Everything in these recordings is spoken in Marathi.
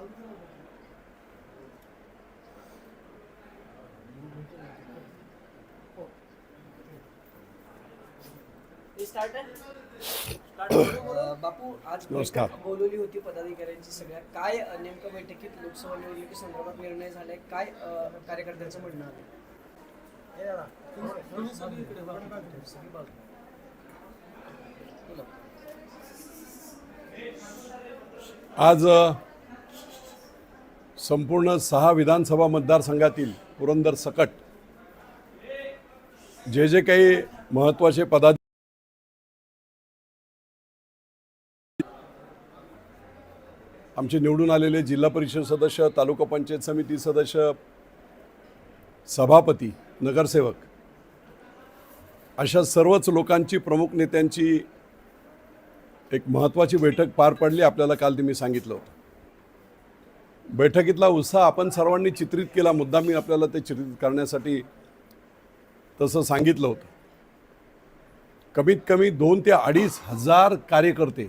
बापू आज नमस्कार. बोलवली होती पदाधिकाऱ्यांची सगळ्या काय नेमकं बैठकीत लोकसभा निवडणुकी संदर्भात निर्णय झालाय काय कार्यकर्त्यांचं म्हणणं आहे. आज संपूर्ण सहा विधानसभा मतदारसंघातील पुरंदर सकट जे जे काही महत्त्वाचे पदा आमचे निवडून आलेले जिल्हा परिषद सदस्य तालुका पंचायत समिती सदस्य सभापती नगरसेवक अशा सर्वच लोकांची प्रमुख नेत्यांची एक महत्त्वाची बैठक पार पडली आपल्याला काल ते मी सांगितलं होतं. बैठकीतला उत्साह आपण सर्वांनी चित्रित केला मुद्दा मी आपल्याला ते चित्रित करण्यासाठी तसं सांगितलं होतं. कमीत कमी दोन ते अडीच हजार कार्यकर्ते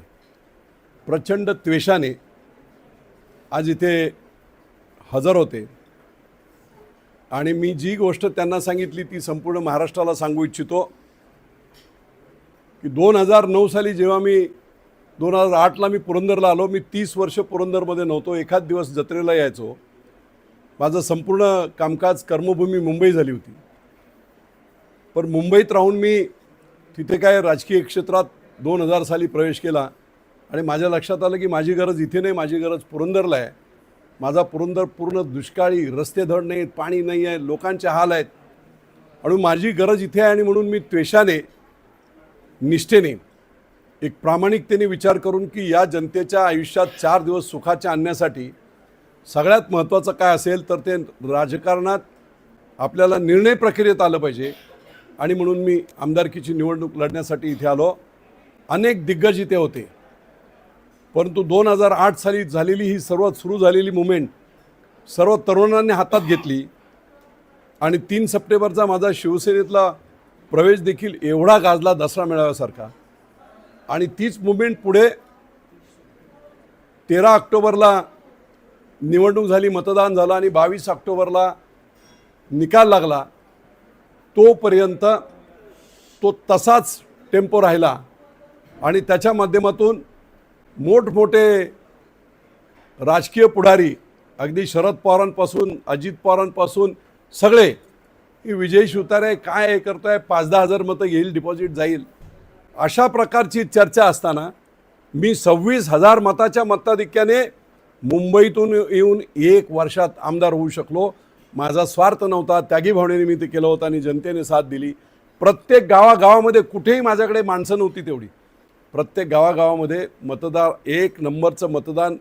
प्रचंड त्वेषाने आज इथे हजर होते. आणि मी जी गोष्ट त्यांना सांगितली ती संपूर्ण महाराष्ट्राला सांगू इच्छितो की दोन हजार नऊ साली जेव्हा मी दोन हजार आठला मी पुरंदरला आलो. मी तीस वर्ष पुरंदरमध्ये नव्हतो. एखाद दिवस जत्रेला यायचो. माझं संपूर्ण कामकाज कर्मभूमी मुंबई झाली होती. पण मुंबईत राहून मी तिथे काय राजकीय क्षेत्रात दोन हजार साली प्रवेश केला आणि माझ्या लक्षात आलं की माझी गरज इथे नाही माझी गरज पुरंदरला आहे. माझा पुरंदर पूर्ण दुष्काळी रस्ते धड नाहीत पाणी नाही आहे लोकांचे हाल आहेत. आणि माझी गरज इथे आहे आणि म्हणून मी त्वेषाने निष्ठेने एक प्रामाणिकतेने विचार करून की या जनतेच्या आयुष्यात चार दिवस सुखाचे आणण्यासाठी सगळ्यात महत्त्वाचं काय असेल तर ते राजकारणात आपल्याला निर्णय प्रक्रियेत आलं पाहिजे. आणि म्हणून मी आमदारकीची निवडणूक लढण्यासाठी इथे आलो. अनेक दिग्गज इथे होते. परंतु दोन हजार आठ साली झालेली ही सर्वात सुरू झालेली मुवमेंट सर्व तरुणांनी हातात घेतली. आणि तीन सप्टेंबरचा माझा शिवसेनेतला प्रवेश देखील एवढा गाजला दसरा मेळाव्यासारखा. आणि तीच मुवमेंट पुढे तेरा ऑक्टोबरला निवडणूक झाली मतदान झालं आणि बावीस ऑक्टोबरला निकाल लागला तोपर्यंत तो तसाच टेम्पो राहिला आणि त्याच्या माध्यमातून मोठमोठे राजकीय पुढारी अगदी शरद पवारांपासून अजित पवारांपासून सगळे की विजय शिवतारे काय हे करतोय पाच दहा हजार मतं येईल डिपॉझिट जाईल. अशा प्रकारची चर्चा असताना मी सव्वीस हजार मताच्या मताधिक्याने मुंबईतून येऊन एक वर्षात आमदार होऊ शकलो. माझा स्वार्थ नव्हता. त्यागी भावनेने मी ते केलं होतं आणि जनतेने साथ दिली. प्रत्येक गावागावामध्ये कुठेही माझ्याकडे माणसं नव्हती तेवढी. प्रत्येक गावागावामध्ये मतदार एक नंबरचं मतदान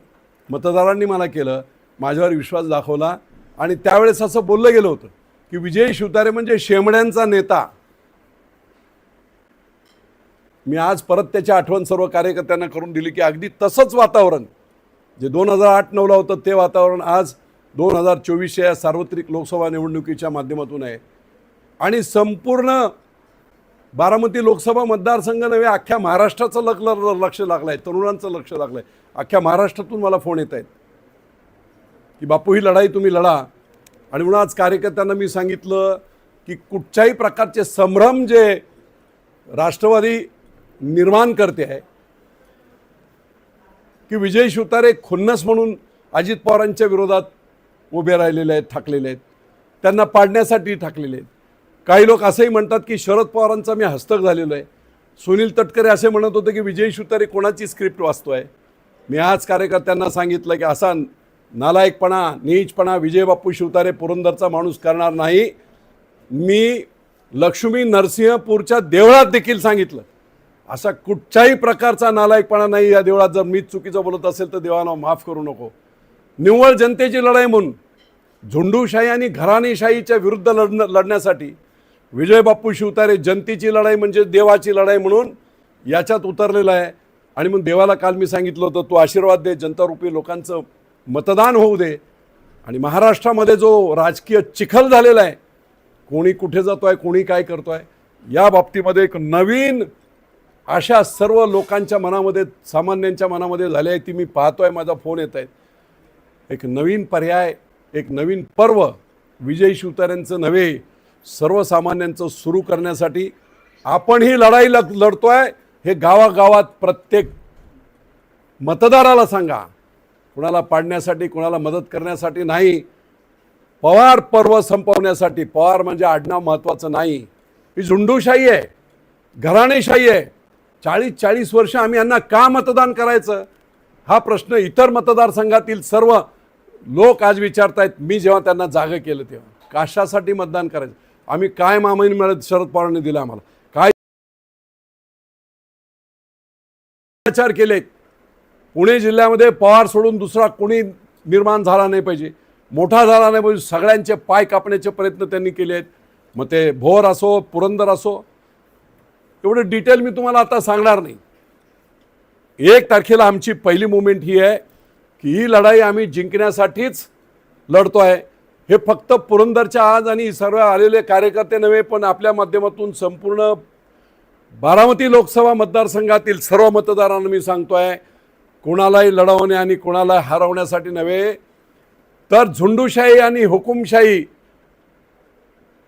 मतदारांनी मला केलं. माझ्यावर विश्वास दाखवला. आणि त्यावेळेस असं बोललं गेलं होतं की विजय शिवतारे म्हणजे शेमड्यांचा नेता. मी आज परत त्याची आठवण सर्व कार्यकर्त्यांना करून दिली की अगदी तसंच वातावरण जे दोन हजार आठ नऊला होतं ते वातावरण आज दोन हजार चोवीस या सार्वत्रिक लोकसभा निवडणुकीच्या माध्यमातून आहे. आणि संपूर्ण बारामती लोकसभा मतदारसंघ नव्हे अख्ख्या महाराष्ट्राचं लग लक्ष लागलं आहे तरुणांचं लक्ष लागलं आहे अख्ख्या महाराष्ट्रातून मला फोन येत आहेत की बापू ही लढाई तुम्ही लढा. आणि म्हणून आज कार्यकर्त्यांना मी सांगितलं की कुठच्याही प्रकारचे संभ्रम जे राष्ट्रवादी निर्माण करते आहे. की विजय शिवतारे खुन्नस म्हणून अजित पवारांच्या विरोधात उभे राहिलेले आहेत ठाकलेले आहेत. त्यांना पाडण्यासाठी ठाकलेले आहेत. काही लोक असंही म्हणतात की शरद पवारांचा मी हस्तक झालेलो आहे. सुनील तटकरे असे म्हणत होते की विजय शिवतारे कोणाची स्क्रिप्ट वाचतो आहे मी आज कार्यकर्त्यांना सांगितलं की असा नालायकपणा नीचपणा विजय बाप्पू शिवतारे पुरंदरचा माणूस करणार नाही. मी लक्ष्मी नरसिंहपूरच्या देवळात देखील सांगितलं. असा कुठच्याही प्रकारचा नालायकपणा नाही या देवळात. जर मीच चुकीचं बोलत असेल तर देवाना माफ करू नको. निव्वळ जनतेची लढाई म्हणून झुंडूशाही आणि घराणेशाहीच्या विरुद्ध लढणं लढण्यासाठी विजय बाप्पू शिवतारे जनतेची लढाई म्हणजे देवाची लढाई म्हणून याच्यात उतरलेला आहे. आणि मग देवाला काल मी सांगितलं होतं तू आशीर्वाद दे जनतारूपी लोकांचं मतदान होऊ दे. आणि महाराष्ट्रामध्ये जो राजकीय चिखल झालेला आहे कोणी कुठे जातो आहे कोणी काय करतो आहे या बाबतीमध्ये एक नवीन अशा सर्व लोकांच्या मनामध्ये सामान्यांच्या मनामध्ये झाली आहे ती मी पाहतो आहे माझा फोन येत आहेत एक नवीन पर्याय एक नवीन पर्व विजय शिवतार्यांचं नव्हे सर्वसामान्यांचं सुरू करण्यासाठी आपण ही लढाई लढतो लढतोय. हे गावागावात प्रत्येक मतदाराला सांगा. कुणाला पाडण्यासाठी कुणाला मदत करण्यासाठी नाही. पवार पर्व संपवण्यासाठी पवार म्हणजे आडनाव महत्त्वाचं नाही. ही झुंडूशाही आहे. घराणेशाही आहे. चाळीस चाळीस वर्ष आम्ही यांना का मतदान करायचं? हा प्रश्न इतर मतदारसंघातील सर्व लोक आज विचारतायत. मी जेव्हा त्यांना जागं केलं तेव्हा. कशासाठी मतदान करायचं? आम्ही काय मामाईन मिळत शरद पवारांनी दिलं आम्हाला? काय विचार केलेत? पुणे जिल्ह्यामध्ये पवार सोडून दुसरा कोणी निर्माण झाला नाही पाहिजे. मोठा झाला नाही पाहिजे. सगळ्यांचे पाय कापण्याचे प्रयत्न त्यांनी केले आहेत मग ते भोर असो पुरंदर असो एवढं डिटेल मी तुम्हाला आता सांगणार नाही. एक तारखेला आमची पहिली मुवमेंट ही आहे की ही लढाई आम्ही जिंकण्यासाठीच लढतो आहे हे फक्त पुरंदरच्या आज आणि सर्व आलेले कार्यकर्ते नव्हे पण आपल्या माध्यमातून संपूर्ण बारामती लोकसभा मतदारसंघातील सर्व मतदारांना मी सांगतो आहे कोणालाही लढवणे आणि कोणाला हरवण्यासाठी नव्हे. तर झुंडूशाही आणि हुकुमशाही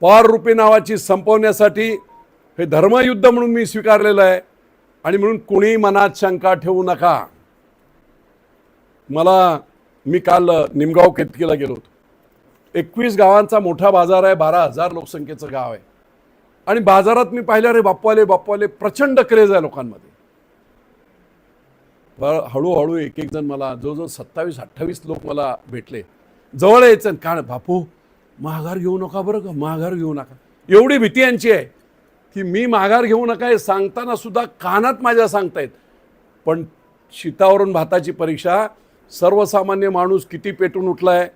पाररूपी नावाची संपवण्यासाठी हे धर्मयुद्ध म्हणून मी स्वीकारलेलं आहे. आणि म्हणून कुणी मनात शंका ठेवू नका. मला मी काल निमगाव केतकीला गेलो होतो. एकवीस गावांचा मोठा बाजार आहे बारा हजार लोकसंख्येचं गाव आहे. आणि बाजारात मी पाहिलं रे बाप्पाले बाप्पाले प्रचंड क्रेज आहे लोकांमध्ये. हळूहळू एक एक जण मला जवळजवळ सत्तावीस अठ्ठावीस लोक मला भेटले. जवळ यायचं कारण बापू माघार घेऊ नका बरं का? माघार घेऊ नका. एवढी भीती यांची आहे. की मी माघार घेऊ नका हे सांगताना सुद्धा कानात माझ्या सांगतायत. पण शितावरून भाताची परीक्षा सर्वसामान्य माणूस किती पेटून उठला आहे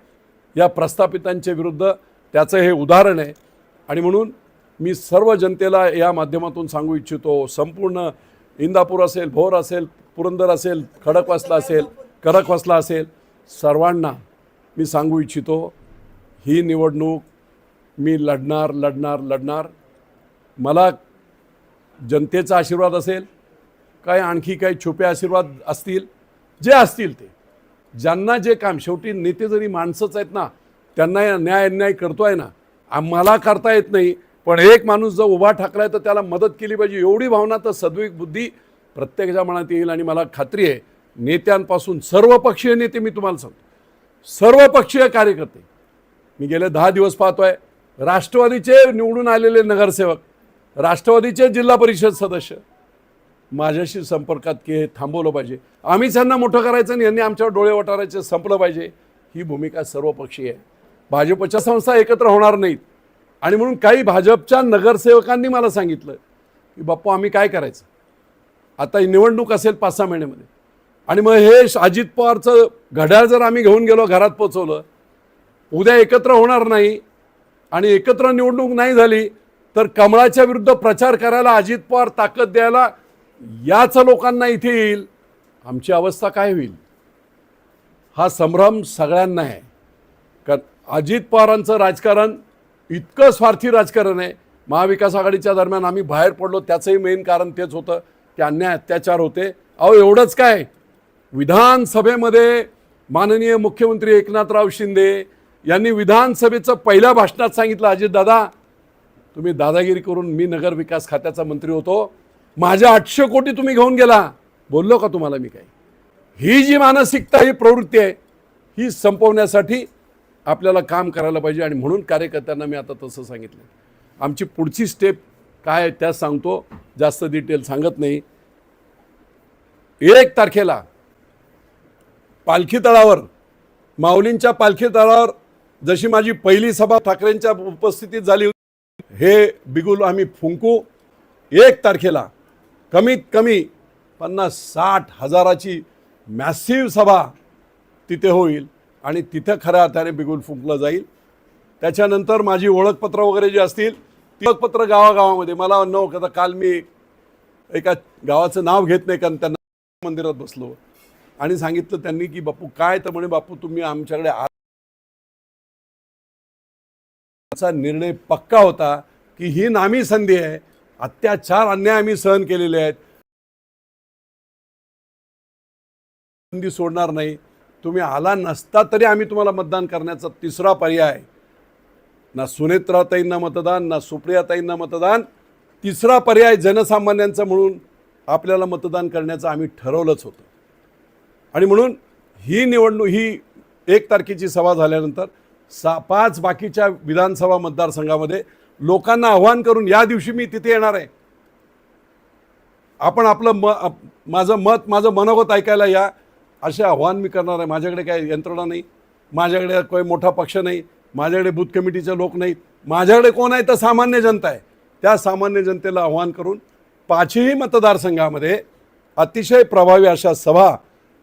या प्रस्थापितांच्या विरुद्ध त्याचं हे उदाहरण आहे. आणि म्हणून मी सर्व जनतेला या माध्यमातून सांगू इच्छितो संपूर्ण इंदापूर असेल भोर असेल पुरंदर असेल खडकवासला असेल कडकवासला असेल सर्वांना मी सांगू इच्छितो ही निवडणूक मी लढणार लढणार लढणार. मला जनतेचा आशीर्वाद असेल काय आणखी काही छोपे आशीर्वाद असतील जे असतील ते. ज्यांना जे काम शेवटी नेते जरी माणसंच आहेत ना त्यांना न्याय अन्याय करतो आहे ना आम्हाला करता येत नाही. पण एक माणूस जर उभा ठाकलाय तर त्याला मदत केली पाहिजे. एवढी भावना तर सद्विक बुद्धी प्रत्येकाच्या मनात येईल आणि मला खात्री आहे नेत्यांपासून सर्व पक्षीय नेते मी तुम्हाला सांगतो. सर्व पक्षीय कार्यकर्ते. मी गेले दहा दिवस पाहतोय राष्ट्रवादीचे निवडून आलेले नगरसेवक राष्ट्रवादीचे जिल्हा परिषद सदस्य. माझ्याशी संपर्कात की हे थांबवलं पाहिजे. आम्हीच यांना मोठं करायचं आणि यांनी आमच्यावर डोळे वटारायचे संपलं पाहिजे ही भूमिका सर्वपक्षीय आहे. भाजपच्या संस्था एकत्र होणार नाहीत. आणि म्हणून काही भाजपच्या नगरसेवकांनी मला सांगितलं की बाप्पा आम्ही काय करायचं? आता ही निवडणूक असेल पाच सहा महिन्यामध्ये. आणि मग हे अजित पवारचं घड्याळ जर आम्ही घेऊन गेलो घरात पोचवलं उद्या एकत्र होणार नाही आणि एकत्र निवडणूक नाही झाली तर कमळाच्या विरुद्ध प्रचार करायला अजित पवार ताकद द्यायला याच लोकांना इथे येईल. आमची अवस्था काय होईल? हा संभ्रम सगळ्यांना आहे. कारण अजित पवारांचं राजकारण इतकं स्वार्थी राजकारण आहे. महाविकास आघाडीच्या दरम्यान आम्ही बाहेर पडलो त्याचंही मेन कारण तेच होतं. ते अन्याय अत्याचार होते. अहो एवढंच काय? विधानसभेमध्ये माननीय मुख्यमंत्री एकनाथराव शिंदे यांनी विधानसभेचं पहिल्या भाषणात सांगितलं अजितदादा तुम्ही दादागिरी करून मी नगर विकास खात्याचा मंत्री होतो. माझ्या आठशे कोटी तुम्ही घेऊन गेला. बोललो का तुम्हाला मी काही? ही जी मानसिकता ही प्रवृत्ती आहे ही संपवण्यासाठी आपल्याला काम करायला पाहिजे आणि म्हणून कार्यकर्त्यांना मी आता तसं सांगितलं. आमची पुढची स्टेप काय त्या सांगतो. जास्त डिटेल सांगत नाही. एक तारखेला पालखी तळावर माऊलींच्या पालखी तळावर जशी माझी पहिली सभा ठाकरेंच्या उपस्थितीत झाली होती हे बिगुल आम्ही फुंकू. एक तारखेला कमीत कमी पन्नास साठ हजाराची मॅसिव सभा तिथे होईल आणि तिथं खऱ्या अर्थाने बिगुल फुंकलं जाईल. त्याच्यानंतर माझी ओळखपत्र वगैरे जी असतील ती ओळखपत्र गावागावामध्ये. मला न कदा काल मी एका गावाचं नाव घेत नाही कारण त्यांना मंदिरात बसलो. आणि सांगितलं त्यांनी की बापू काय तर म्हणे बापू तुम्ही आमच्याकडे त्यांचा चा निर्णय पक्का होता की ही नामी संधी आहे. अत्याचार अन्याय आम्ही सहन केलेले आहेत. संधी सोडणार नाही. तुम्ही आला नसता तरी आम्ही तुम्हाला मतदान करण्याचा तिसरा पर्याय ना सुनेत्राताईंना मतदान ना सुप्रियाताईंना मतदान. तिसरा पर्याय जनसामान्यांचा म्हणून आपल्याला मतदान करण्याचं आम्ही ठरवलंच होतं. आणि म्हणून ही निवडणूक ही एक तारखेची सभा झाल्यानंतर सा पाच बाकीच्या विधानसभा मतदारसंघामध्ये लोकांना आव्हान करून या दिवशी मी तिथे येणार आहे. आपण आपलं म माझं मत माझं मनोगत ऐकायला या. असे आव्हान मी करणार आहे. माझ्याकडे काही यंत्रणा नाही. माझ्याकडे काही मोठा पक्ष नाही. माझ्याकडे बूथ कमिटीचे लोक नाहीत. माझ्याकडे कोण आहे? तर सामान्य जनता आहे. त्या सामान्य जनतेला आव्हान करून पाचही मतदारसंघामध्ये अतिशय प्रभावी अशा सभा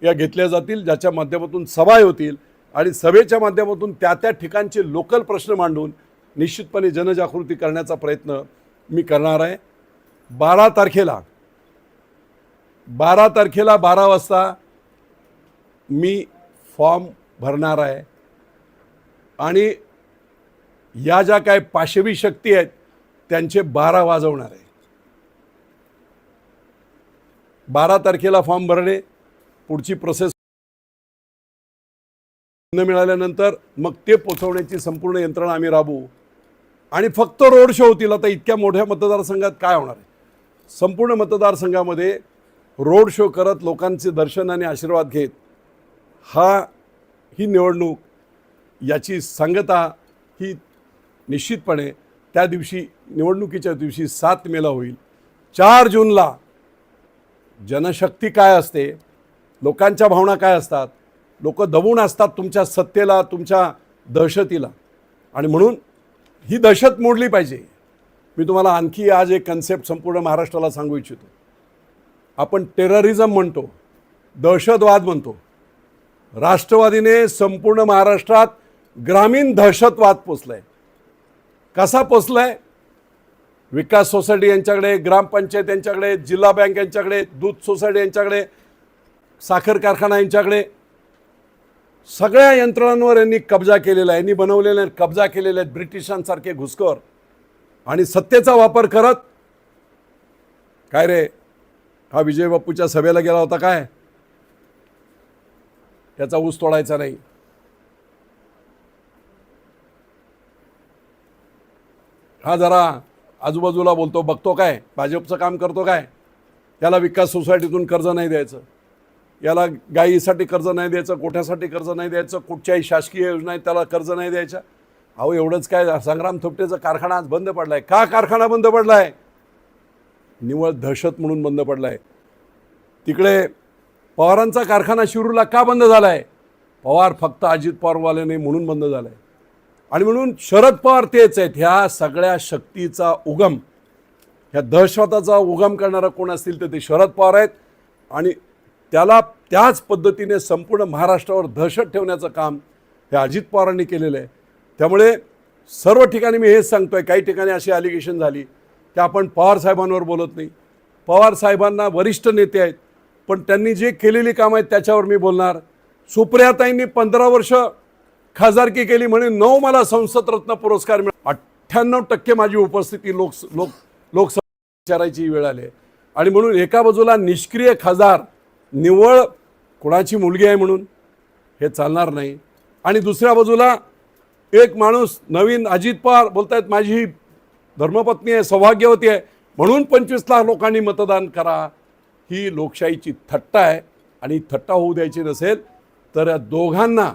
या घेतल्या जातील ज्याच्या माध्यमातून सभा होतील. आणि सभेच्या माध्यमातून त्या त्या ठिकाणचे लोकल प्रश्न मांडून निश्चितपणे जनजागृती करण्याचा प्रयत्न मी करणार आहे. बारा तारखेला बारा तारखेला बारा वाजता मी फॉर्म भरणार आहे. आणि या ज्या काय पाशवी शक्ती आहेत त्यांचे बारा वाजवणार आहे. बारा तारखेला फॉर्म भरणे पुढची प्रोसेस न मिळाल्यानंतर मग ते पोचवण्याची संपूर्ण यंत्रणा आम्ही राबवू. आणि फक्त रोड शो होतील. आता इतक्या मोठ्या मतदारसंघात काय होणार आहे? संपूर्ण मतदारसंघामध्ये रोड शो करत लोकांचे दर्शन आणि आशीर्वाद घेत हा ही निवडणूक याची सांगता ही निश्चितपणे त्या दिवशी निवडणुकीच्या दिवशी सात मेला होईल. चार जूनला जनशक्ती काय असते? लोकांच्या भावना काय असतात? लोक दबून असतात तुमच्या सत्तेला तुमच्या दहशतीला. आणि म्हणून ही दहशत मोडली पाहिजे. मी तुम्हाला आणखी आज एक कन्सेप्ट संपूर्ण महाराष्ट्राला सांगू इच्छितो. आपण टेररिझम म्हणतो दहशतवाद म्हणतो. राष्ट्रवादीने संपूर्ण महाराष्ट्रात ग्रामीण दहशतवाद पोचलाय. कसा पोचलाय? विकास सोसायटी यांच्याकडे ग्रामपंचायत यांच्याकडे जिल्हा बँक यांच्याकडे दूध सोसायटी यांच्याकडे साखर कारखाना यांच्याकडे सगळ्या यंत्रणांवर यांनी कब्जा केलेला आहे. यांनी बनवलेले कब्जा केलेले आहेत ब्रिटिशांसारखे घुसखोर. आणि सत्तेचा वापर करत काय रे? हा विजय बाप्पूच्या सभेला गेला होता काय? त्याचा ऊस तोडायचा नाही. हा जरा आजूबाजूला बोलतो बघतो काय? भाजपचं काम करतो काय? त्याला विकास सोसायटीतून कर्ज नाही द्यायचं. याला गायीसाठी कर्ज नाही द्यायचं कोठ्यासाठी कर्ज नाही द्यायचं कुठच्याही शासकीय योजना आहेत त्याला कर्ज नाही द्यायचं. अहो एवढंच काय संग्राम थोपटेचा कारखाना आज बंद पडला आहे का कारखाना बंद पडला आहे निव्वळ दहशत म्हणून बंद पडला आहे तिकडे पवारांचा कारखाना शिरूरला का बंद झाला आहे पवार फक्त अजित पवारवाले नाही म्हणून बंद झाला आहे आणि म्हणून शरद पवार तेच आहेत. ह्या सगळ्या शक्तीचा उगम ह्या दहशताचा उगम करणारा कोण असतील तर ते शरद पवार आहेत. आणि त्याला त्याच पद्धतीने संपूर्ण महाराष्ट्रावर दहशत ठेवण्याचं काम हे अजित पवारांनी केलेलं आहे. त्यामुळे सर्व ठिकाणी मी हेच सांगतो आहे काही ठिकाणी अशी ॲलिगेशन झाली की आपण पवार साहेबांवर बोलत नाही. पवार साहेबांना वरिष्ठ नेते आहेत पण त्यांनी जे केलेली कामं आहेत त्याच्यावर मी बोलणार. सुप्रियाताईंनी पंधरा वर्ष खासदारकी केली म्हणे नऊ मला संसद रत्न पुरस्कार मिळाला. अठ्ठ्याण्णव टक्के माझी उपस्थिती लोक लोक लोकसभा विचारायची वेळ आली आहे. आणि म्हणून एका बाजूला निष्क्रिय खासदार निव्वळ कुणाची मुलगी आहे म्हणून हे चालणार नाही. आणि दुसऱ्या बाजूला एक माणूस नवीन अजित पवार बोलतायत माझी ही धर्मपत्नी आहे सौभाग्यवती आहे. म्हणून पंचवीस लाख लोकांनी मतदान करा. ही लोकशाहीची थट्टा आहे आणि थट्टा होऊ द्यायची नसेल तर या दोघांना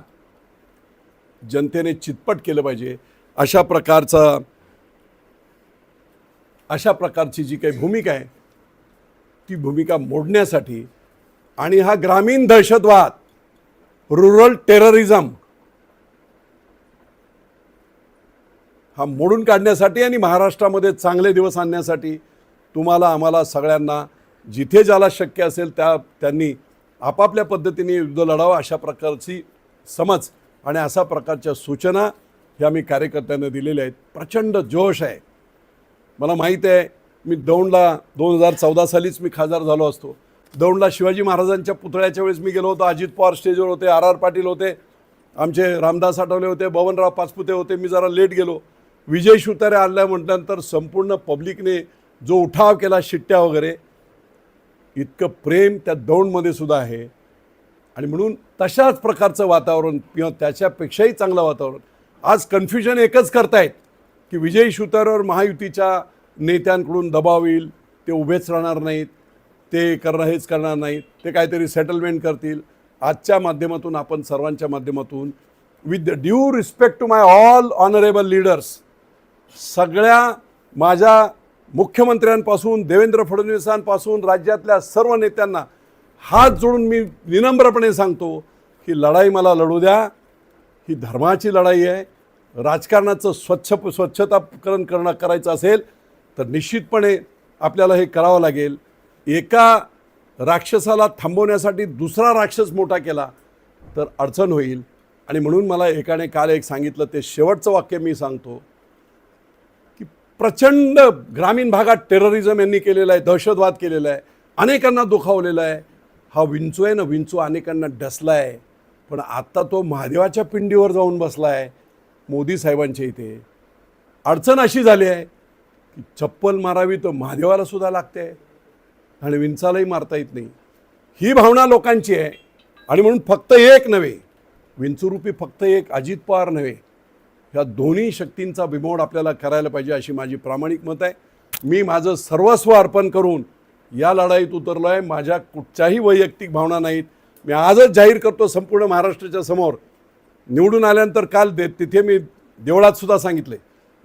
जनतेने चितपट केलं पाहिजे. अशा प्रकारचा अशा प्रकारची जी काही भूमिका आहे ती भूमिका मोडण्यासाठी आणि हा ग्रामीण दहशतवाद रुरल टेररिझम हा मोडून काढण्यासाठी आणि महाराष्ट्रामध्ये चांगले दिवस आणण्यासाठी तुम्हाला आम्हाला सगळ्यांना जिथे ज्याला शक्य असेल त्या त्यांनी आपापल्या पद्धतीने युद्ध लढावं अशा प्रकारची समज आणि अशा प्रकारच्या सूचना ह्या मी कार्यकर्त्यांना दिलेल्या आहेत. प्रचंड जोश आहे. मला माहीत आहे मी दौंडला दोन हजार चौदा सालीच मी खासदार झालो असतो. दौंडला शिवाजी महाराजांच्या पुतळ्याच्या वेळेस मी गेलो होतो अजित पवार स्टेजवर होते आर आर पाटील होते आमचे रामदास आठवले होते बवनराव पाचपुते होते मी जरा लेट गेलो. विजय शुतारे आणल्या म्हटल्यानंतर संपूर्ण पब्लिकने जो उठाव केला शिट्ट्या वगैरे इतकं प्रेम त्या दौंडमध्ये सुद्धा आहे. आणि म्हणून तशाच प्रकारचं वातावरण किंवा त्याच्यापेक्षाही चांगलं वातावरण. आज कन्फ्युजन एकच करतायत की विजयी शुतारेवर महायुतीच्या नेत्यांकडून दबाव येईल ते उभेच राहणार नाहीत. ते करणं हेच करणार नाहीत. ते काहीतरी सेटलमेंट करतील. आजच्या माध्यमातून आपण सर्वांच्या माध्यमातून with the due respect to my all honourable leaders सगळ्या माझ्या मुख्यमंत्र्यांपासून देवेंद्र फडणवीसांपासून राज्यातल्या सर्व नेत्यांना हात जोडून मी विनम्रपणे सांगतो की लढाई मला लढू द्या. ही धर्माची लढाई आहे. राजकारणाचं स्वच्छ स्वच्छताकरण करणं करायचं असेल तर निश्चितपणे आपल्याला हे करावं लागेल. एका राक्षसाला थांबवण्यासाठी दुसरा राक्षस मोठा केला तर अडचण होईल. आणि म्हणून मला एकाने काल एक सांगितलं ते शेवटचं वाक्य मी सांगतो की प्रचंड ग्रामीण भागात टेररिझम यांनी केलेलं आहे दहशतवाद केलेला आहे अनेकांना दुखावलेला आहे. हा विंचू आहे ना विंचू अनेकांना डसला आहे. पण आत्ता तो महादेवाच्या पिंडीवर जाऊन बसला आहे मोदी साहेबांच्या इथे. अडचण अशी झाली आहे की चप्पल मारावी तर महादेवाला सुद्धा लागते. आणि विंचालाही मारता येत नाही. ही भावना लोकांची आहे. आणि म्हणून फक्त एक नव्हे विंचुरूपी फक्त एक अजित पवार नव्हे ह्या दोन्ही शक्तींचा बिमोड आपल्याला करायला पाहिजे अशी माझी प्रामाणिक मत आहे. मी माझं सर्वस्व अर्पण करून या लढाईत उतरलो आहे माझ्या कुठच्याही वैयक्तिक भावना नाहीत. मी आजच जाहीर करतो संपूर्ण महाराष्ट्राच्या समोर. निवडून आल्यानंतर काल दे तिथे मी देवळात सुद्धा सांगितले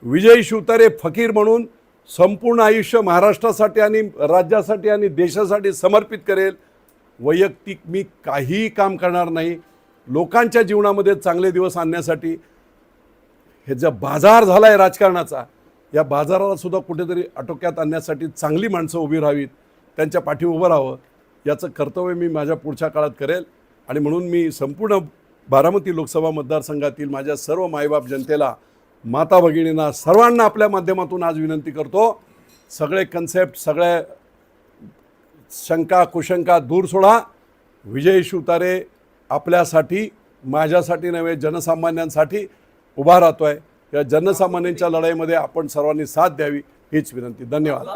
विजय शिवतारे फकीर म्हणून संपूर्ण आयुष्य महाराष्ट्रासाठी आणि राज्यासाठी आणि देशासाठी समर्पित करेल. वैयक्तिक मी काहीही काम करणार नाही. लोकांच्या जीवनामध्ये चांगले दिवस आणण्यासाठी हे जो बाजार झाला आहे राजकारणाचा या बाजाराला सुद्धा कुठेतरी आटोक्यात आणण्यासाठी चांगली माणसं उभी राहावीत त्यांच्या पाठी उभं राहावं याचं कर्तव्य मी माझ्या पुढच्या काळात करेल. आणि म्हणून मी संपूर्ण बारामती लोकसभा मतदारसंघातील माझ्या सर्व मायबाप जनतेला माता भगिनींना सर्वांना आपल्या माध्यमातून आज विनंती करतो सगळे कन्सेप्ट सगळे शंका कुशंका दूर सोडा विजय शिवतारे आपल्यासाठी माझ्यासाठी नव्हे जनसामान्यांसाठी उभा राहतो आहे या जनसामान्यांच्या लढाईमध्ये आपण सर्वांनी साथ द्यावी हीच विनंती धन्यवाद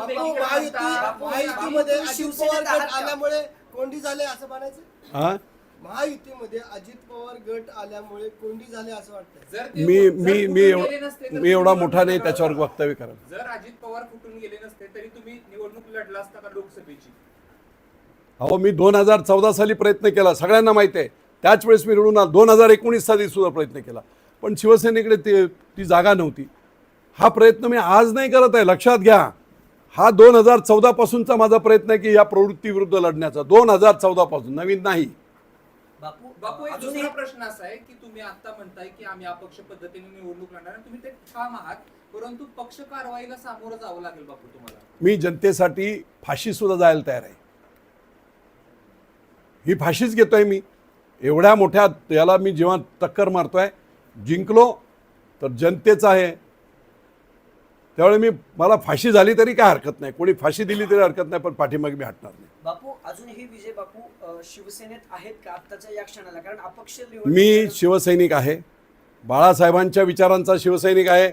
महायुतीमध्ये अजित पवार गट? आल्यामुळे कोंडी झाले असं वाटतं जर ते- मी जर मी फुटून मी गेले एवढा नसते तर मी एवढा तुम्ही मोठा नाही त्याच्यावर वक्तव्य करायला जर अजित पवार फुटून गेले नसते तरी तुम्ही निवडणूक लढला असता का लोकसभेची? अहो मी दोन हजार चौदा साली प्रयत्न केला सगळ्यांना माहिती आहे. त्याच वेळेस मी निवडून आलो दोन हजार एकोणीस साली सुद्धा प्रयत्न केला. पण शिवसेनेकडे ते ती जागा नव्हती. हा प्रयत्न मी आज नाही करत आहे लक्षात घ्या. हा दोन हजार चौदा पासूनचा माझा प्रयत्न आहे की या प्रवृत्तीविरुद्ध लढण्याचा. दोन हजार चौदा पासून नवीन नाही. बापू बापू एक दुसरा प्रश्न असा आहे की तुम्ही आता म्हणताय की आम्ही अपक्ष पद्धतीने निवडणूक लढणार आणि तुम्ही ते ठाम आहात परंतु पक्ष कारवाईला सामोरं जावं लागेल बापू तुम्हाला. मी जनतेसाठी फाशी सुद्धा जायला तयार आहे. ही फाशीच घेतोय मी. एवढ्या मोठ्या याला मी जेव्हा टक्कर मारतोय. जिंकलो तर जनतेचा आहे. त्यावेळी मी मला फाशी झाली तरी काय हरकत नाही. कोणी फाशी दिली तरी हरकत नाही पण पाठीमागे मी हटणार नाही. बापू अजूनही विजय बापू शिवसेनेत आहेत का आत्ताच्या या क्षणाला? कारण अपक्ष मी शिवसैनिक आहे. बाळासाहेबांच्या विचारांचा शिवसैनिक आहे.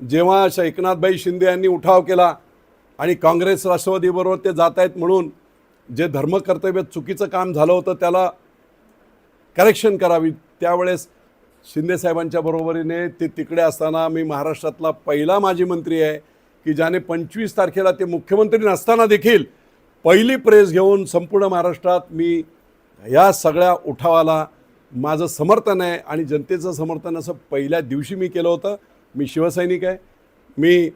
जेव्हा श- एकनाथभाई शिंदे यांनी उठाव केला आणि काँग्रेस राष्ट्रवादीबरोबर ते जात आहेत म्हणून जे धर्मकर्तव्य चुकीचं काम झालं होतं त्याला करेक्शन करावी त्यावेळेस शिंदेसाहेबांच्या बरोबरीने ते तिकडे असताना मी महाराष्ट्रातला पहिला माजी मंत्री आहे की ज्याने पंचवीस तारखेला ते मुख्यमंत्री नसताना देखील पहिली प्रेस घेऊन संपूर्ण महाराष्ट्रात मी या सगळ्या उठावाला माझं समर्थन आहे आणि जनतेचं समर्थन असं पहिल्या दिवशी मी केलं होतं. मी शिवसैनिक आहे. मी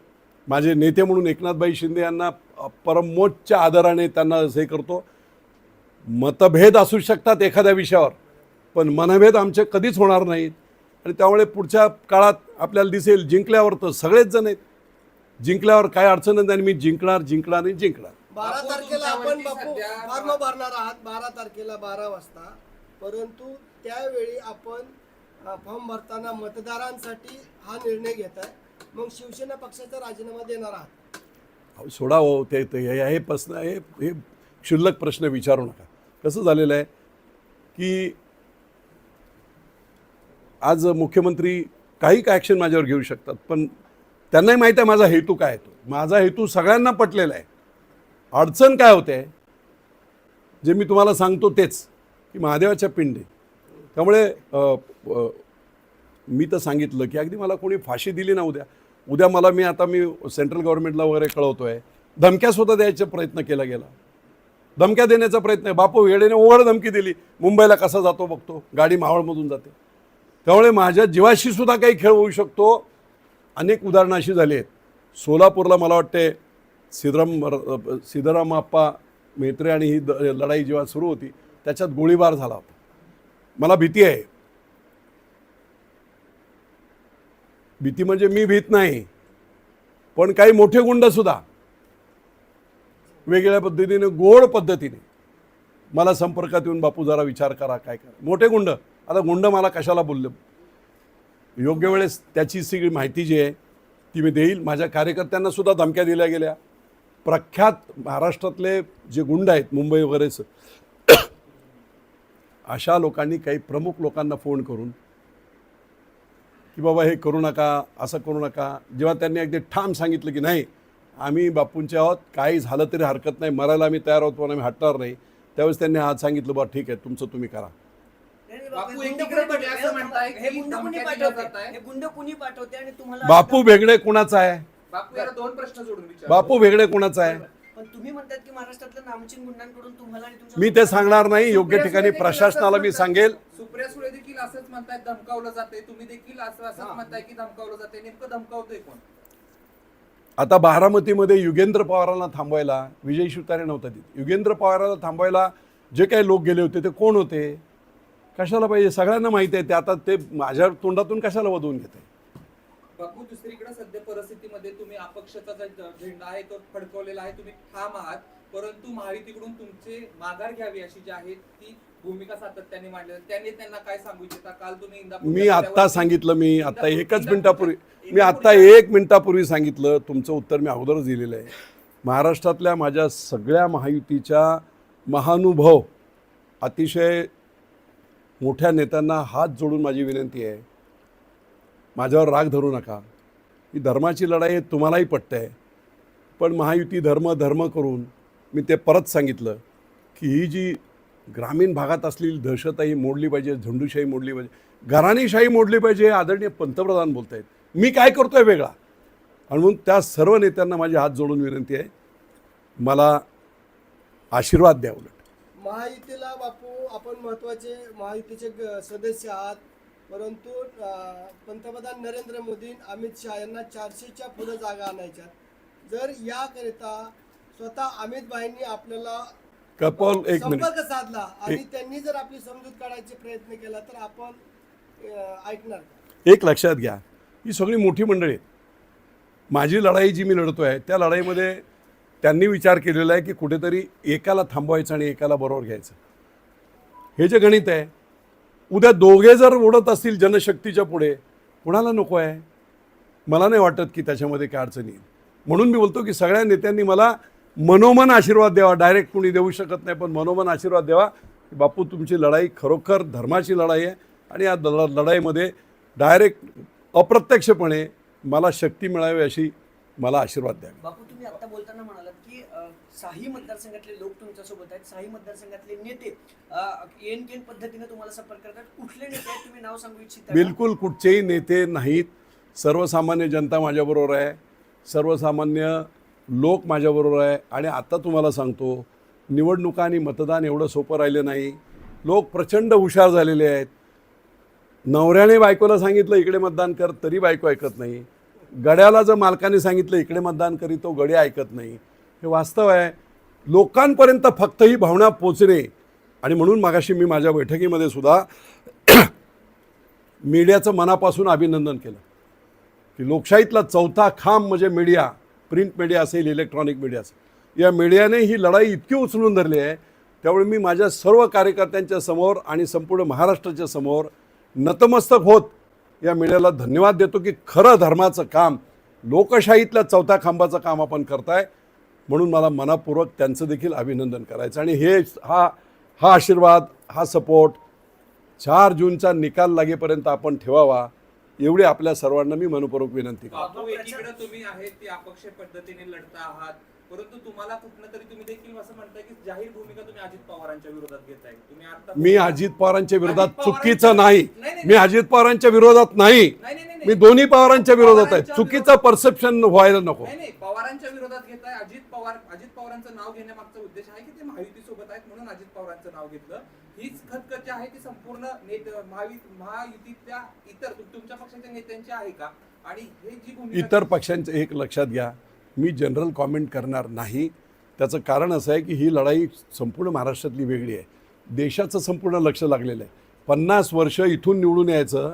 माझे नेते म्हणून एकनाथभाई शिंदे यांना परमोच्च आदराने त्यांना हे करतो. मतभेद असू शकतात एखाद्या विषयावर पण मनभेद आमचे कधीच होणार नाहीत. आणि त्यामुळे पुढच्या काळात आपल्याला दिसेल जिंकल्यावर तर सगळेच जण आहेत. जिंकल्यावर काय अडचण नाही आणि मी जिंकणार जिंकणार आणि जिंकणार. बारा बापू, तारखेला आपण तुमच्यावरती बापू सध्या- फॉर्म भरणार आहात. बारा तारखेला बारा वाजता. परंतु त्यावेळी आपण अ, फॉर्म भरताना मतदारांसाठी हा निर्णय घेत आहे मग शिवसेना पक्षाचा राजीनामा देणार आहात. अहो, सोडा हो ते ते- हे हे प्रश्न हे हे क्षुल्लक प्रश्न विचारू नका. कसं झालेलं आहे की आज मुख्यमंत्री काही काय ॲक्शन माझ्यावर घेऊ शकतात पण त्यांनाही माहीत आहे माझा हेतू काय आहे तो. माझा हेतू सगळ्यांना पटलेला आहे. अडचण काय होते? जे मी तुम्हाला सांगतो तेच की महादेवाच्या पिंडे. त्यामुळे मी तर सांगितलं की अगदी मला कोणी फाशी दिली ना उद्या. उद्या मला मी आता मी सेंट्रल गव्हर्नमेंटला वगैरे कळवतो आहे धमक्यासुद्धा द्यायचा प्रयत्न केला गेला. धमक्या देण्याचा प्रयत्न आहे. बापू वेळेने ओघड धमकी दिली. मुंबईला कसा जातो बघतो. गाडी मावळमधून जाते. त्यामुळे माझ्या जीवाशी सुद्धा काही खेळ होऊ शकतो. अनेक उदाहरणं अशी झाली आहेत. सोलापूरला मला वाटते सिद्धराम आप्पा मेत्रे आणि ही द- लढाई जेव्हा सुरू होती त्याच्यात गोळीबार झाला होता. मला भीती आहे. भीती म्हणजे मी भीत नाही पण काही मोठे गुंडसुद्धा वेगळ्या पद्धतीने गोड पद्धतीने मला संपर्कात येऊन बापू जरा विचार करा काय करा. मोठे गुंड. आता गुंड मला कशाला बोलले? योग्य वेळेस त्याची सगळी माहिती जी आहे ती मी देईल. माझ्या कार्यकर्त्यांना सुद्धा धमक्या दिल्या गेल्या. प्रख्यात महाराष्ट्रातले जे गुंड आहेत मुंबई वगैरेच अशा लोकांनी काही प्रमुख लोकांना फोन करून की बाबा हे करू नका असं करू नका जेव्हा त्यांनी अगदी ठाम सांगितलं की नाही आम्ही बापूंचे आहोत काही झालं तरी हरकत नाही मरायला आम्ही तयार आहोत पण आम्ही हटणार नाही त्यावेळेस त्यांनी आज सांगितलं बा ठीक आहे तुमचं तुम्ही करा बापू, हे गुंड एकीकडे कोणी तुम्ही असं पाठवते? म्हणताय हे की गुंड कोणी धमक्या दिल्या पाठवते जाताय? हे गुंड कोणी पाठवते आणि तुम्हाला बापू वेगळे कुणाचा आहे बापू याला दोन प्रश्न जोडून विचार. बापू वेगळे कुणाचा आहे? पण तुम्ही म्हणतात की महाराष्ट्रातल्या नामचीन गुंडांकडून तुम्हाला आणि तुमच्या मी ते सांगणार नाही. योग्य ठिकाणी प्रशासनाला मी सांगेल. सुप्रिया सुळे देखील असंच म्हणतायत धमकावलं जाते तुम्ही देखील असं असंच हा. म्हणताय की धमकावलं जाते नेमकं धमकावतोय कोण? आता बारामतीमध्ये युगेंद्र पवारांना थांबवायला विजय शिवतारे नव्हता तिथे. युगेंद्र पवारांना थांबवायला जे काही लोक गेले होते ते कोण होते? कशाला पाहिजे? सगळ्यांना माहिती आहे ते. आता ते माझ्या तोंडातून कशाला वधवून घेते? बापू दुसरीकडे सध्या परिस्थितीमध्ये तुम्ही अपक्षाचा झेंडा आहे तो फडकवलेला आहे तुम्ही ठाम आहात. परंतु महायुतीकडून तुमचे माघार घ्यावी अशी जी आहे ती भूमिका सातत्याने मांडली. त्यांनी त्यांना काय सांगू इच्छिता? काल तुम्ही मी आत्ता सांगितलं मी आता इंदापूर- एकच मिनिटापूर्वी मी आत्ता एक मिनिटापूर्वी सांगितलं तुमचं उत्तर मी अगोदरच दिलेलं आहे. महाराष्ट्रातल्या माझ्या सगळ्या महायुतीच्या महानुभव अतिशय मोठ्या नेत्यांना हात जोडून माझी विनंती आहे. माझ्यावर राग धरू नका. ही धर्माची लढाई तुम्हालाही पटतं आहे पण महायुती धर्म धर्म करून मी ते परत सांगितलं की ही जी ग्रामीण भागात असलेली दहशत आहे ही मोडली पाहिजे झंडूशाही मोडली पाहिजे घराणीशाही मोडली पाहिजे हे आदरणीय पंतप्रधान बोलत आहेत मी काय करतो आहे वेगळा? आणि म्हणून त्या सर्व नेत्यांना माझे हात जोडून विनंती आहे मला आशीर्वाद द्या उलट. महायुतीला बापू आपण महत्त्वाचे महायुतीचे ग- सदस्य आहात. परंतु पंतप्रधान नरेंद्र मोदी अमित शहा यांना चारशेच्या पुढे जागा आणायच्या जर याकरिता स्वतः अमित भाईंनी आपल्याला कपल एक संपर्क साधला आणि त्यांनी जर आपली समजूत काढायचे प्रयत्न केला तर आपण ऐकणार? एक लक्षात घ्या. ही सगळी मोठी मंडळी आहेत. माझी लढाई जी मी लढतो आहे त्या लढाईमध्ये त्यांनी विचार केलेला आहे की कुठेतरी एकाला थांबवायचं आणि एकाला बरोबर घ्यायचं. हे जे गणित आहे उद्या दोघे जर ओढत असतील जनशक्तीच्या पुढे कुणाला नको आहे? मला नाही वाटत की त्याच्यामध्ये काय अडचण येईल. म्हणून मी बोलतो की सगळ्या नेत्यांनी मला मनोमन आशीर्वाद द्यावा. डायरेक्ट कुणी देऊ शकत नाही पण मनोमन आशीर्वाद द्यावा. की बापू तुमची लढाई खरोखर धर्माची लढाई आहे आणि या लढ लढाईमध्ये डायरेक्ट अप्रत्यक्षपणे मला शक्ती मिळावी अशी मला आशीर्वाद द्यावा बापू तुम्ही आता बोलताना म्हणालात की साही मतदारसंघातले लोक तुमच्यासोबत आहेत. साही मतदारसंघातले नेते एन केन पद्धतीने तुम्हाला संपर्क करतात. कुठले नेते आहेत तुम्ही नाव सांगू इच्छिता बिलकुल कुठचेही नेते नाहीत. सर्वसामान्य जनता माझ्याबरोबर आहे. सर्वसामान्य लोक माझ्याबरोबर आहे. आणि आता तुम्हाला सांगतो निवडणुका आणि मतदान एवढं सोपं राहिलं नाही. लोक प्रचंड हुशार झालेले आहेत. नवऱ्याने बायकोला सांगितलं इकडे मतदान कर. तरी बायको ऐकत नाही. गड्याला जर मालकाने सांगितलं इकडे मतदान करी तो गडी ऐकत नाही. हे वास्तव आहे. लोकांपर्यंत फक्त ही भावना पोचणे. आणि म्हणून मागाशी मी माझ्या बैठकीमध्ये सुद्धा मीडियाचं मनापासून अभिनंदन केलं. की लोकशाहीतला चौथा खांब म्हणजे मीडिया प्रिंट मीडिया असेल इलेक्ट्रॉनिक मीडिया असेल. या मीडियाने ही लढाई इतकी उचलून धरली आहे. त्यामुळे मी माझ्या सर्व कार्यकर्त्यांच्या समोर आणि संपूर्ण महाराष्ट्राच्या समोर नतमस्तक होत या मीडियाला धन्यवाद देतो की खरं धर्माचं काम लोकशाहीतल्या चौथ्या खांबाचं काम आपण करताय. म्हणून मला मनापूर्वक त्यांचं देखील अभिनंदन करायचं. आणि हे हा हा आशीर्वाद हा सपोर्ट चार जूनचा निकाल लागेपर्यंत आपण ठेवावा एवढी आपल्या सर्वांना मी मनपूर्वक विनंती करतो. तुम्ही आहे ती अपक्ष पद्धतीने लढता आहात. परंतु तुम्हाला कुठनं तरी तुम्ही देखील असं म्हणताय की जाहीर भूमिका तुम्ही अजित पवारांच्या विरोधात घेताय. तुम्ही आता मी अजित पवारांच्या विरोधात चुकीचं नाही मी अजित पवारांच्या विरोधात नाही. मी दोन्ही पवारांच्या विरोधात आहे. चुकीचं परसेप्शन व्हायला नको. पवारांच्या विरोधात घेताय अजित पवार अजित पवारांचं नाव घेण्यामागचा उद्देश आहे की ते महायुती सोबत आहेत म्हणून अजित पवारांचं नाव घेतलं. हीच खतखत जी आहे ती संपूर्ण नेते महायुतीतल्या इतर तुम- तुमच्या पक्षाच्या नेत्यांची आहे का? आणि हे जी इतर पक्षांचं एक लक्षात घ्या. मी जनरल कॉमेंट करणार नाही. त्याचं कारण असं आहे की ही लढाई संपूर्ण महाराष्ट्रातली वेगळी आहे. देशाचं संपूर्ण लक्ष लागलेलं आहे. पन्नास वर्ष इथून निवडून यायचं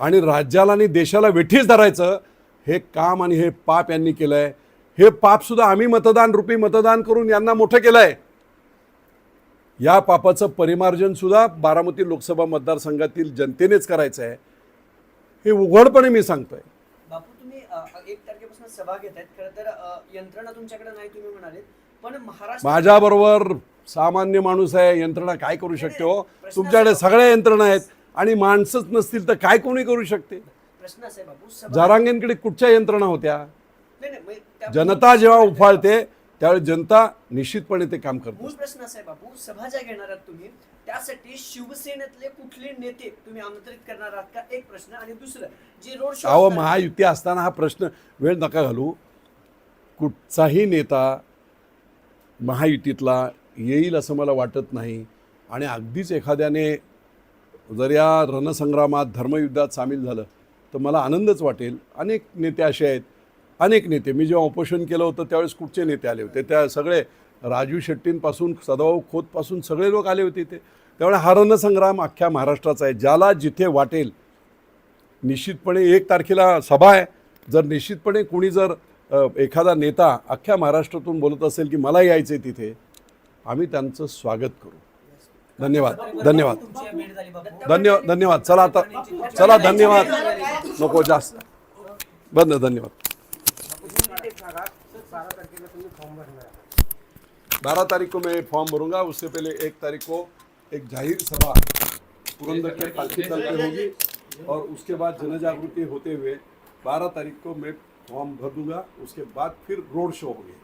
आणि राज्याला आणि देशाला वेठीस धरायचं हे काम आणि हे पाप यांनी केलं आहे हे पापसुद्धा आम्ही मतदान रूपी मतदान करून यांना मोठं केलं आहे या पापाचं परिमार्जनसुद्धा बारामती लोकसभा मतदारसंघातील जनतेनेच करायचं आहे हे उघडपणे मी सांगतोय. बापू तुम्ही एक तारखेपासून सभा घेत आहेत. खरं तर यंत्रणा तुमच्याकडे नाही तुम्ही म्हणाले पण महाराष्ट्र माझ्याबरोबर सामान्य माणूस आहे यंत्रणा काय करू शकते? हो तुमच्याकडे सगळ्या यंत्रणा आहेत आणि माणसंच नसतील तर काय कोणी करू शकते? प्रश्न असा बापू जरांगेंकडे कुठच्या यंत्रणा होत्या? जनता जेव्हा उफाळते त्यावेळी जनता निश्चितपणे ते काम करते. मूळ प्रश्न असा आहे बापू सभा ज्या घेणार आहात तुम्ही त्यासाठी शिवसेनेतले कुठले नेते तुम्ही आमंत्रित करणार आहात का? एक प्रश्न. आणि दुसरं जे रोड शो अहो महायुती असताना हा प्रश्न वेळ नका घालू. कुठचाही नेता महायुतीतला येईल असं मला वाटत नाही. आणि अगदीच एखाद्याने जर या रणसंग्रामात धर्मयुद्धात सामील झालं तर मला आनंदच वाटेल. अनेक नेते असे आहेत. अनेक नेते. मी जेव्हा उपोषण केलं होतं त्यावेळेस कुठचे नेते आले होते? त्या सगळे राजू शेट्टींपासून सदाभाऊ खोतपासून सगळे लोक आले होते इथे. त्यामुळे हा रणसंग्राम अख्ख्या महाराष्ट्राचा आहे. ज्याला जिथे वाटेल निश्चितपणे एक तारखेला सभा आहे. जर निश्चितपणे कुणी जर एखादा नेता अख्ख्या महाराष्ट्रातून बोलत असेल की मला यायचं आहे तिथे आम्ही त्यांचं स्वागत करू. धन्यवाद. धन्यवाद. धन्यवाद धन्यवाद. चला आता चला धन्यवाद. नको जास्त. बंद धन्यवाद. बारह तारीख को मैं फॉर्म भरूँगा उससे पहले एक तारीख को एक ज़ाहिर सभा पुरंदर के पालकी तल पर होगी और उसके बाद जन जागृति होते हुए बारह तारीख को मैं फॉर्म भर दूँगा उसके बाद फिर रोड शो होगी।